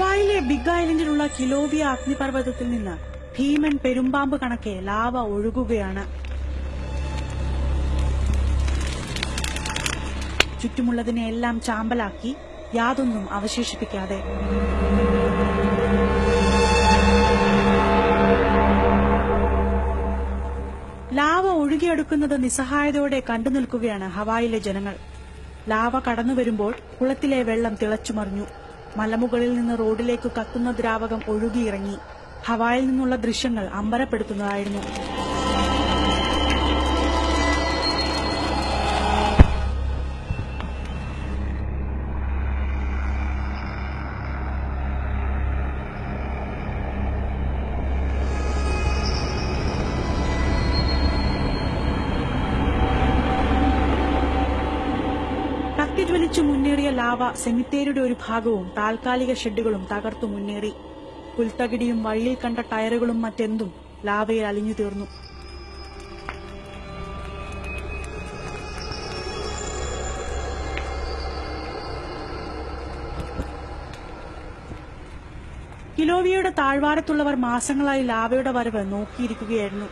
Big ഐലൻഡിലുള്ള കിലോവിയ അഗ്നിപർവതത്തിൽ നിന്ന് ഭീമൻ പെരുമ്പാമ്പ് കണക്കെ lava ഒഴുകുകയാണ്. ചുറ്റുമുള്ളതിനെ എല്ലാം ചാമ്പലാക്കി യാതൊന്നും അവശേഷിപ്പിക്കാതെ. ലാവ ഒഴുകിയെടുക്കുന്നത് നിസ്സഹായതയോടെ കണ്ടു നിൽക്കുകയാണ് ഹവായിലെ ജനങ്ങൾ. ലാവ കടന്നുവരുമ്പോൾ കുളത്തിലെ വെള്ളം തിളച്ചുമറിഞ്ഞു. മലമുകളിൽ നിന്ന് റോഡിലേക്ക് കത്തുന്ന ദ്രാവകം ഒഴുകിയിറങ്ങി. ഹവായിൽ നിന്നുള്ള ദൃശ്യങ്ങൾ അമ്പരപ്പെടുത്തുന്നതായിരുന്നു. കത്തിജ്വലിച്ചു മുന്നേറിയ ലാവ സെമിത്തേരിയുടെ ഒരു ഭാഗവും താൽക്കാലിക ഷെഡുകളും തകർത്തു മുന്നേറി. പുൽത്തകിടിയും വഴിയിൽ കണ്ട ടയറുകളും മറ്റെന്തും ലാവയിൽ അലിഞ്ഞു തീർന്നു. കിലോവിയയുടെ താഴ്വാരത്തുള്ളവർ മാസങ്ങളായി ലാവയുടെ വരവ് നോക്കിയിരിക്കുകയായിരുന്നു.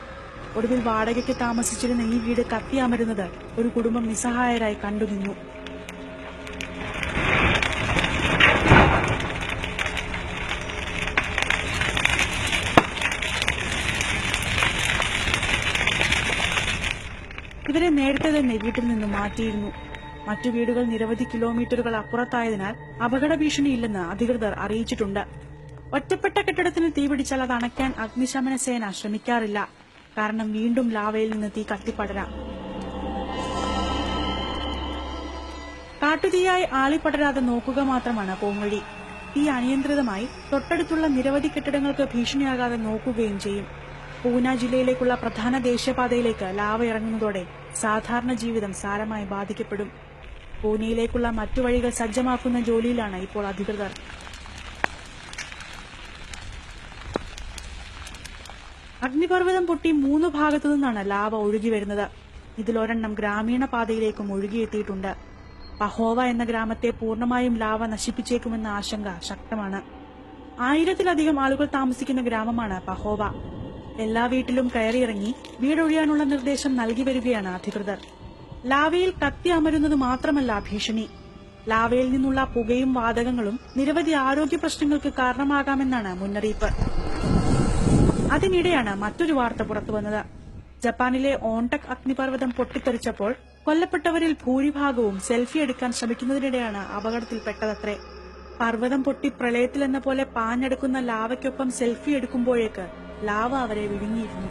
ഒടുവിൽ വാടകയ്ക്ക് താമസിച്ചിരുന്ന ഈ വീട് കത്തിയമരുന്നത് ഒരു കുടുംബം നിസ്സഹായരായി കണ്ടുനിന്നു ഇവരെ നേരത്തെ തന്നെ വീട്ടിൽ നിന്ന് മാറ്റിയിരുന്നു. മറ്റു വീടുകൾ നിരവധി കിലോമീറ്ററുകൾ അപ്പുറത്തായതിനാൽ അപകട ഭീഷണിയില്ലെന്ന് അധികൃതർ അറിയിച്ചിട്ടുണ്ട്. ഒറ്റപ്പെട്ട കെട്ടിടത്തിന് തീപിടിച്ചാൽ അത് അണയ്ക്കാൻ അഗ്നിശമന സേന ശ്രമിക്കാറില്ല. കാരണം വീണ്ടും ലാവയിൽ നിന്ന് തീ കത്തിപ്പടരാം. കാട്ടുതീയായി ആളിപ്പടരാതെ നോക്കുക മാത്രമാണ് പോംവഴി. തീ അനിയന്ത്രിതമായി തൊട്ടടുത്തുള്ള നിരവധി കെട്ടിടങ്ങൾക്ക് ഭീഷണിയാകാതെ നോക്കുകയും ചെയ്യും. പൂന ജില്ലയിലേക്കുള്ള പ്രധാന ദേശീയപാതയിലേക്ക് ലാവ ഇറങ്ങുന്നതോടെ സാധാരണ ജീവിതം സാരമായി ബാധിക്കപ്പെടും. പൂനെയിലേക്കുള്ള മറ്റു വഴികൾ സജ്ജമാക്കുന്ന ജോലിയിലാണ് ഇപ്പോൾ അധികൃതർ. അഗ്നിപർവതം പൊട്ടി മൂന്ന് ഭാഗത്തു നിന്നാണ് ലാവ ഒഴുകി വരുന്നത്. ഇതിലൊരെണ്ണം ഗ്രാമീണ പാതയിലേക്കും ഒഴുകിയെത്തിയിട്ടുണ്ട്. പഹോവ എന്ന ഗ്രാമത്തെ പൂർണമായും ലാവ നശിപ്പിച്ചേക്കുമെന്ന ആശങ്ക ശക്തമാണ്. ആയിരത്തിലധികം ആളുകൾ താമസിക്കുന്ന ഗ്രാമമാണ് പഹോവ. എല്ലാ വീട്ടിലും കയറിയിറങ്ങി വീടൊഴിയാനുള്ള നിർദ്ദേശം നൽകി വരികയാണ് അധികൃതർ. ലാവയിൽ കത്തി അമരുന്നത് മാത്രമല്ല ഭീഷണി. ലാവയിൽ നിന്നുള്ള പുകയും വാതകങ്ങളും നിരവധി ആരോഗ്യ പ്രശ്നങ്ങൾക്ക് കാരണമാകാമെന്നാണ് മുന്നറിയിപ്പ്. അതിനിടെയാണ് മറ്റൊരു വാർത്ത പുറത്തുവന്നത് ജപ്പാനിലെ ഓൺടക് അഗ്നിപർവതം പൊട്ടിത്തെറിച്ചപ്പോൾ കൊല്ലപ്പെട്ടവരിൽ ഭൂരിഭാഗവും സെൽഫി എടുക്കാൻ ശ്രമിക്കുന്നതിനിടെയാണ് അപകടത്തിൽപ്പെട്ടതത്രേ. പർവതം പൊട്ടി പ്രളയത്തിലെന്ന പോലെ പാഞ്ഞെടുക്കുന്ന ലാവയ്ക്കൊപ്പം സെൽഫി എടുക്കുമ്പോഴേക്ക് ലാവ അവരെ വിഴുങ്ങിയിരുന്നു.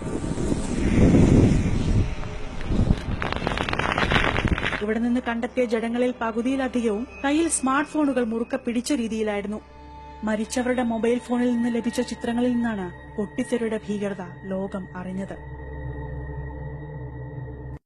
ഇവിടെ നിന്ന് കണ്ടെത്തിയ ജഡങ്ങളിൽ പകുതിയിലധികവും കയ്യിൽ സ്മാർട്ട് ഫോണുകൾ മുറുക്ക പിടിച്ച രീതിയിലായിരുന്നു. മരിച്ചവരുടെ മൊബൈൽ ഫോണിൽ നിന്ന് ലഭിച്ച ചിത്രങ്ങളിൽ നിന്നാണ് പൊട്ടിത്തെറിയുടെ ഭീകരത ലോകം അറിഞ്ഞത്.